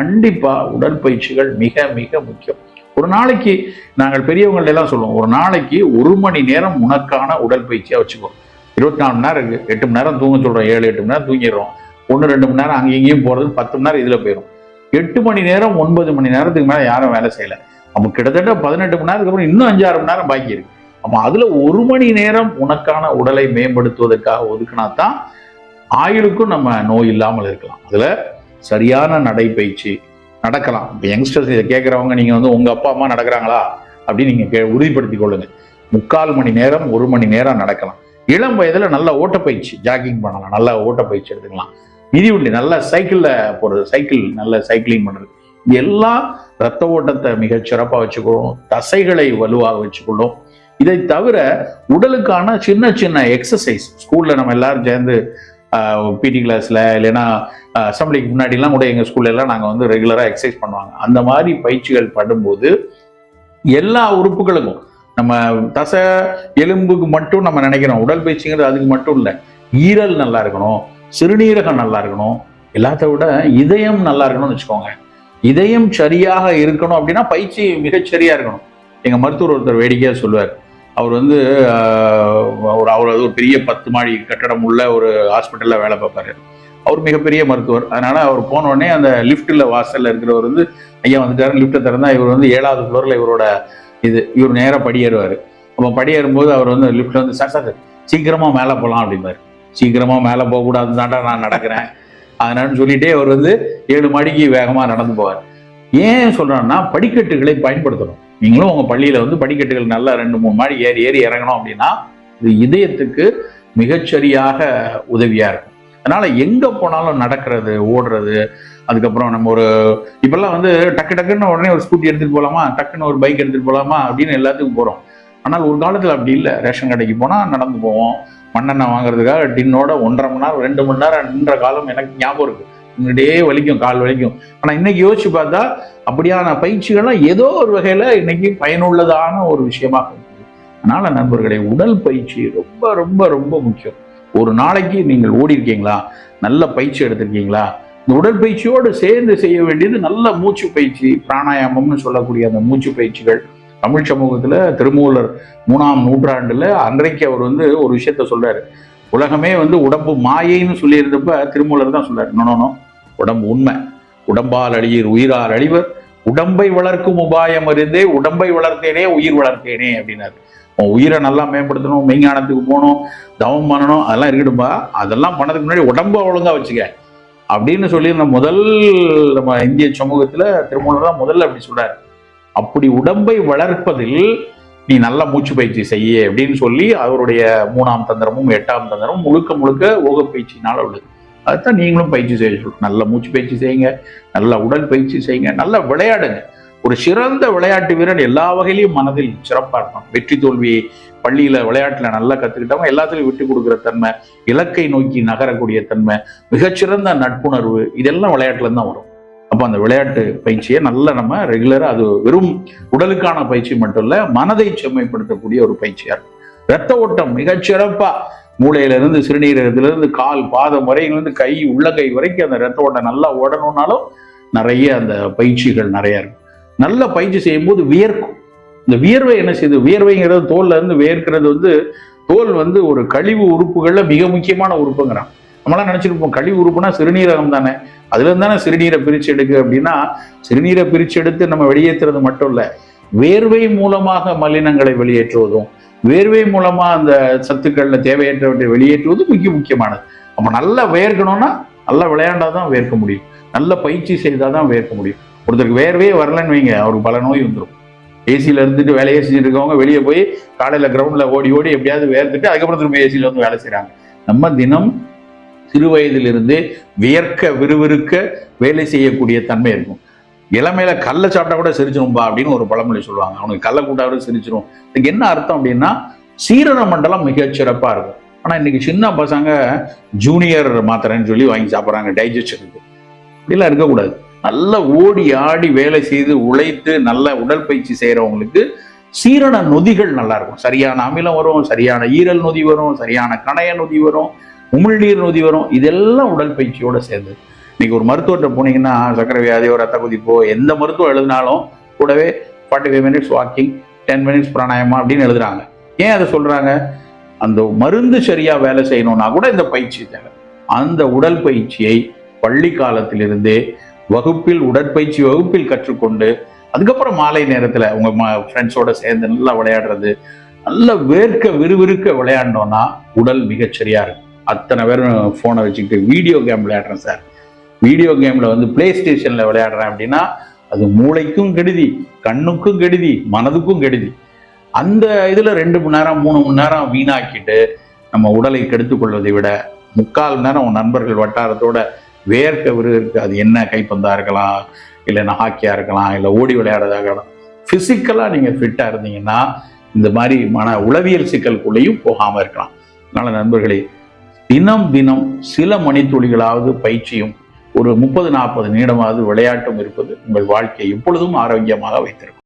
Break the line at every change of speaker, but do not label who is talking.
கண்டிப்பாக உடற்பயிற்சிகள் மிக மிக முக்கியம். ஒரு நாளைக்கு நாங்கள் பெரியவங்கள்ட்ட எல்லாம் சொல்லுவோம் ஒரு நாளைக்கு ஒரு மணி நேரம் உனக்கான உடற்பயிற்சியாக வச்சுக்கோ. இருபத்தி நாலு மணி நேரம் இருக்குது எட்டு மணி நேரம் தூங்க சொல்கிறோம் ஏழு எட்டு மணி நேரம் தூங்கிடுறோம். ஒன்று ரெண்டு மணி நேரம் அங்கே இங்கேயும் போகிறது பத்து மணி நேரம் இதில் போயிடும் எட்டு மணி நேரம் ஒன்பது மணி நேரத்துக்கு மேலே யாரும் வேலை செய்யலை. நம்ம கிட்டத்தட்ட பதினெட்டு மணி நேரத்துக்கு அப்புறம் இன்னும் அஞ்சாறு மணி நேரம் பாக்கி இருக்கு. அப்போ அதில் ஒரு மணி நேரம் உனக்கான உடலை மேம்படுத்துவதற்காக ஒதுக்கினா தான் ஆயுளுக்கும் நம்ம நோய் இல்லாமல் இருக்கலாம். அதில் சரியான நடைப்பயிற்சி நடக்கலாம். இப்போ யங்ஸ்டர்ஸ் இதை கேட்குறவங்க நீங்கள் வந்து உங்க அப்பா அம்மா நடக்கிறாங்களா? அப்படின்னு நீங்கள் கே- உறுதிப்படுத்திக் கொள்ளுங்கள் முக்கால் மணி நேரம் ஒரு மணி நேரம் நடக்கலாம். இளம் வயதில் நல்ல ஓட்டப்பயிற்சி ஜாகிங் பண்ணலாம். நல்ல ஓட்டப்பயிற்சி எடுத்துக்கலாம். மிதிவண்டி நல்ல சைக்கிளில் போகிறது சைக்கிள் நல்ல சைக்கிளிங் பண்ணுறது எல்லாம் ரத்த ஓட்டத்தை மிகச் சிறப்பாக வச்சுக்கொள்ளும் தசைகளை வலுவாக வச்சுக்கொள்ளும். இதை தவிர உடலுக்கான சின்ன சின்ன எக்ஸசைஸ் ஸ்கூலில் நம்ம எல்லாரும் சேர்ந்து பிடி கிளாஸில் இல்லைன்னா அசம்பிளிக்கு முன்னாடிலாம் கூட எங்கள் ஸ்கூல்லலாம் நாங்கள் வந்து ரெகுலராக எக்ஸசைஸ் பண்ணுவாங்க. அந்த மாதிரி பயிற்சிகள் படும்போது எல்லா உறுப்புகளுக்கும் நம்ம தசை எலும்புக்கு மட்டும் நம்ம நினைக்கிறோம். உடல் பயிற்சிங்கிறது அதுக்கு மட்டும் இல்லை. ஈரல் நல்லா இருக்கணும் சிறுநீரகம் நல்லா இருக்கணும் எல்லாத்த விட இதயம் நல்லா இருக்கணும்னு வச்சுக்கோங்க. இதயம் சரியாக இருக்கணும் அப்படின்னா பயிற்சி மிகச்சரியாக இருக்கணும். எங்கள் மருத்துவர் ஒருத்தர் வேடிக்கையாக சொல்லுவார். அவர் வந்து ஒரு அவர் ஒரு பெரிய பத்து மாடி கட்டடம் உள்ள ஒரு ஹாஸ்பிட்டலில் வேலை பார்ப்பாரு. அவர் மிகப்பெரிய மருத்துவர். அதனால் அவர் போன உடனே அந்த லிஃப்ட்டில் வாசலில் இருக்கிறவர் வந்து ஐயா வந்துட்டாரு லிஃப்ட்டை திறந்தால் இவர் வந்து ஏழாவது ஃப்ளோரில் இவரோட இது இவர் நேராக படியேறுவார். அப்போ படியேறும்போது அவர் வந்து லிஃப்ட்டில் வந்து சார் சார் சீக்கிரமாக மேலே போகலாம் அப்படிம்பார். சீக்கிரமாக மேலே போகக்கூடாது தாண்டா நான் நடக்கிறேன். அதனால சொல்லிட்டே அவர் வந்து ஏழு மாடிக்கு வேகமாக நடந்து போவார். ஏன் சொல்கிறான்னா படிக்கட்டுகளை பயன்படுத்தணும். நீங்களும் உங்கள் பள்ளியில் வந்து படிக்கட்டுகள் நல்லா ரெண்டு மூணு மாடி ஏறி ஏறி இறங்கணும் அப்படின்னா இது இதயத்துக்கு மிகச்சரியாக உதவியாக இருக்கும். அதனால் எங்கே போனாலும் நடக்கிறது ஓடுறது அதுக்கப்புறம் நம்ம ஒரு இப்போல்லாம் வந்து டக்கு டக்குன்னு உடனே ஒரு ஸ்கூட்டி எடுத்துகிட்டு போகலாமா டக்குன்னு ஒரு பைக் எடுத்துகிட்டு போகலாமா அப்படின்னு எல்லாத்துக்கும் போகிறோம் ஆனால் ஒரு காலத்தில் அப்படி இல்லை. ரேஷன் கடைக்கு போனால் நடந்து போவோம். மண்ணெண்ணெய் வாங்குறதுக்காக டின்னோட ஒன்றரை மணி நேரம் ரெண்டு மணி நேரம் நின்ற காலம் எனக்கு ஞாபகம் இருக்குது முன்னாடியே வலிக்கும் கால் வலிக்கும். ஆனால் இன்னைக்கு யோசிச்சு பார்த்தா அப்படியான பயிற்சிகள்லாம் ஏதோ ஒரு வகையில் இன்னைக்கு பயனுள்ளதான ஒரு விஷயமாக இருக்குது. அதனால நண்பர்களே உடல் பயிற்சி ரொம்ப ரொம்ப ரொம்ப முக்கியம். ஒரு நாளைக்கு நீங்கள் ஓடி இருக்கீங்களா? நல்ல பயிற்சி எடுத்திருக்கீங்களா? இந்த உடற்பயிற்சியோடு சேர்ந்து செய்ய வேண்டியது நல்ல மூச்சு பயிற்சி பிராணாயாமம்னு சொல்லக்கூடிய அந்த மூச்சு பயிற்சிகள். தமிழ் சமூகத்தில் திருமூலர் மூணாம் நூற்றாண்டில் அன்றைக்கு அவர் வந்து ஒரு விஷயத்த சொல்றாரு. உலகமே வந்து உடம்பு மாயைன்னு சொல்லியிருந்தப்ப திருமூலர் தான் சொல்றாரு நோனோ உடம்பு உண்மை. உடம்பால் அழியர் உயிரால் அழிவர். உடம்பை வளர்க்கும் உபாயம் அறிந்தே உடம்பை வளர்த்தேனே உயிர் வளர்த்தேனே அப்படின்னாரு. உன் உயிரை நல்லா மேம்படுத்தணும் மெய்ஞானத்துக்கு போகணும் தவம் பண்ணணும் அதெல்லாம் இருக்கட்டும்பா. அதெல்லாம் பண்ணதுக்கு முன்னாடி உடம்ப ஒழுங்கா வச்சுக்க. அப்படின்னு சொல்லி நம்ம முதல் நம்ம இந்திய சமூகத்துல திருமூலர் தான் முதல்ல அப்படி சொல்றாரு. அப்படி உடம்பை வளர்ப்பதில் நீ நல்ல மூச்சு பயிற்சி செய்ய அப்படின்னு சொல்லி அவருடைய மூணாம் தந்திரமும் எட்டாம் தந்திரமும் முழுக்க முழுக்க ஓக பயிற்சினால உள்ளது. அதுதான் நீங்களும் பயிற்சி செய்ய சொல்லணும் நல்ல மூச்சு பயிற்சி செய்யுங்க நல்ல உடல் பயிற்சி செய்யுங்க நல்ல விளையாடுங்க. ஒரு சிறந்த விளையாட்டு வீரர் எல்லா வகையிலையும் மனதில் சிறப்பா இருக்கும் வெற்றி தோல்வி பள்ளியில விளையாட்டுல நல்லா கற்றுக்கிட்டவங்க எல்லாத்துலயும் விட்டு கொடுக்குற தன்மை இலக்கை நோக்கி நகரக்கூடிய தன்மை மிகச்சிறந்த நட்புணர்வு இதெல்லாம் விளையாட்டுல தான் வரும். அப்போ அந்த விளையாட்டு பயிற்சியை நல்லா நம்ம ரெகுலரா அது வெறும் உடலுக்கான பயிற்சி மட்டும் இல்ல மனதை செம்மைப்படுத்தக்கூடிய ஒரு பயிற்சியா இருக்கும். ரத்த ஓட்டம் மிகச்சிறப்பாக மூளையிலிருந்து சிறுநீரகத்திலிருந்து கால் பாதம் வரையிலிருந்து கை உள்ளங்கை வரைக்கும் அந்த ரத்த ஓட்டம் நல்லா ஓடணும்னாலும் நிறைய அந்த பயிற்சிகள் நிறைய இருக்கும். நல்ல பயிற்சி செய்யும்போது வியர்க்கும். இந்த வியர்வை என்ன செய்யுது வியர்வைங்கிறது தோல்ல இருந்து வியர்க்கிறது வந்து தோல் வந்து ஒரு கழிவு உறுப்புகளில் மிக முக்கியமான உறுப்புங்கிறான். நம்மளாம் நினச்சிருப்போம் கழிவு உறுப்புனா சிறுநீரகம் தானே. அதுலேருந்து தானே சிறுநீரை பிரிச்சு எடுக்கு? அப்படின்னா சிறுநீரை பிரிச்சு எடுத்து நம்ம வெளியேற்றுறது மட்டும் இல்லை வேர்வை மூலமாக மலினங்களை வெளியேற்றுவதும் வேர்வை மூலமா அந்த சத்துக்கள்ல தேவையற்றவற்றை வெளியேற்றுவது முக்கிய முக்கியமானது. அப்ப நல்லா வேர்க்கணும்னா நல்லா விளையாண்டாதான் வேர்க்க முடியும். நல்ல பயிற்சி செய்தாதான் வேர்க்க முடியும். ஒருத்தருக்கு வேர்வே வரலன்னு வைங்க அவருக்கு பல நோய் வந்துடும் ஏசியில இருந்துட்டு வேலையே செஞ்சுட்டு இருக்கவங்க வெளியே போய் காலையில கிரவுண்ட்ல ஓடி ஓடி எப்படியாவது வேர்த்துட்டு அதுக்கப்புறம் திரும்ப ஏசியில வந்து வேலை செய்கிறாங்க நம்ம தினம் சிறு வயதிலிருந்து வியர்க்க விறுவிறுக்க வேலை செய்யக்கூடிய தன்மை இருக்கும். இளமையில கல்லை சாப்பிட்டா கூட சிரிச்சிரும்பா அப்படின்னு ஒரு பழமொழி சொல்லுவாங்க. அவனுக்கு கல்லை கூட சிரிச்சிரும். இதுக்கு என்ன அர்த்தம் அப்படின்னா சீரண மண்டலம் மிகச் சிறப்பா இருக்கும். ஆனா இன்னைக்கு சின்ன பசங்க ஜூனியர் மாத்திரைன்னு சொல்லி வாங்கி சாப்பிட்றாங்க டைஜஷனுக்கு இப்படிலாம் இருக்கக்கூடாது. நல்லா ஓடி ஆடி வேலை செய்து உழைத்து நல்ல உடற்பயிற்சி செய்யறவங்களுக்கு சீரண நொதிகள் நல்லா இருக்கும். சரியான அமிலம் வரும் சரியான ஈரல் நொதி வரும் சரியான கணைய நொதி வரும் உமிழ்நீர் நொதி வரும். இதெல்லாம் உடற்பயிற்சியோட சேர்ந்து இன்னைக்கு ஒரு மருத்துவர்கிட்ட போனீங்கன்னா சக்கரை வியாதியோ ரத்த குதிப்போ எந்த மருத்துவம் எழுதினாலும் கூடவே forty five minutes walking ten minutes pranayama அப்படின்னு எழுதுறாங்க. ஏன் அதை சொல்றாங்க? அந்த மருந்து சரியா வேலை செய்யணும்னா கூட இந்த பயிற்சி தேவை. அந்த உடல் பயிற்சியை பள்ளி காலத்திலிருந்தே வகுப்பில் உடற்பயிற்சி வகுப்பில் கற்றுக்கொண்டு அதுக்கப்புறம் மாலை நேரத்தில் உங்கள் ம ஃப்ரெண்ட்ஸோட சேர்ந்து நல்லா விளையாடுறது நல்ல வேர்க்க விறுவிறுக்க விளையாண்டோன்னா உடல் மிகச்சரியாக இருக்கும். அத்தனை பேரும் ஃபோனை வச்சுக்கிட்டு வீடியோ கேம் விளையாடுறேன் சார். வீடியோ கேம்ல வந்து பிளே ஸ்டேஷன்ல விளையாடுறேன் அப்படின்னா அது மூளைக்கும் கெடுதி கண்ணுக்கும் கெடுதி மனதுக்கும் கெடுதி. அந்த இதுல ரெண்டு மணி நேரம் மூணு மணி நேரம் வீணாக்கிட்டு நம்ம உடலை கெடுத்துக் கொள்வதை விட முக்கால் மணி நேரம் உன் நண்பர்கள் வட்டாரத்தோட வேர்க்க விறுவிறுக்க அது என்ன கைப்பந்தா இருக்கலாம் இல்லைன்னா ஹாக்கியா இருக்கலாம் இல்லை ஓடி விளையாடுறதாக இருக்கலாம். பிசிக்கலா நீங்க ஃபிட்டா இருந்தீங்கன்னா இந்த மாதிரி மன உளவியல் சிக்கலுக்குள்ளேயும் போகாம இருக்கலாம். அதனால நண்பர்களே தினம் தினம் சில மணித்துளிகளாவது பயிற்சியும் ஒரு முப்பது நாற்பது நிமிடமாவது விளையாட்டும் இருப்பது உங்கள் வாழ்க்கையை எப்பொழுதும் ஆரோக்கியமாக வைத்திருக்கும்.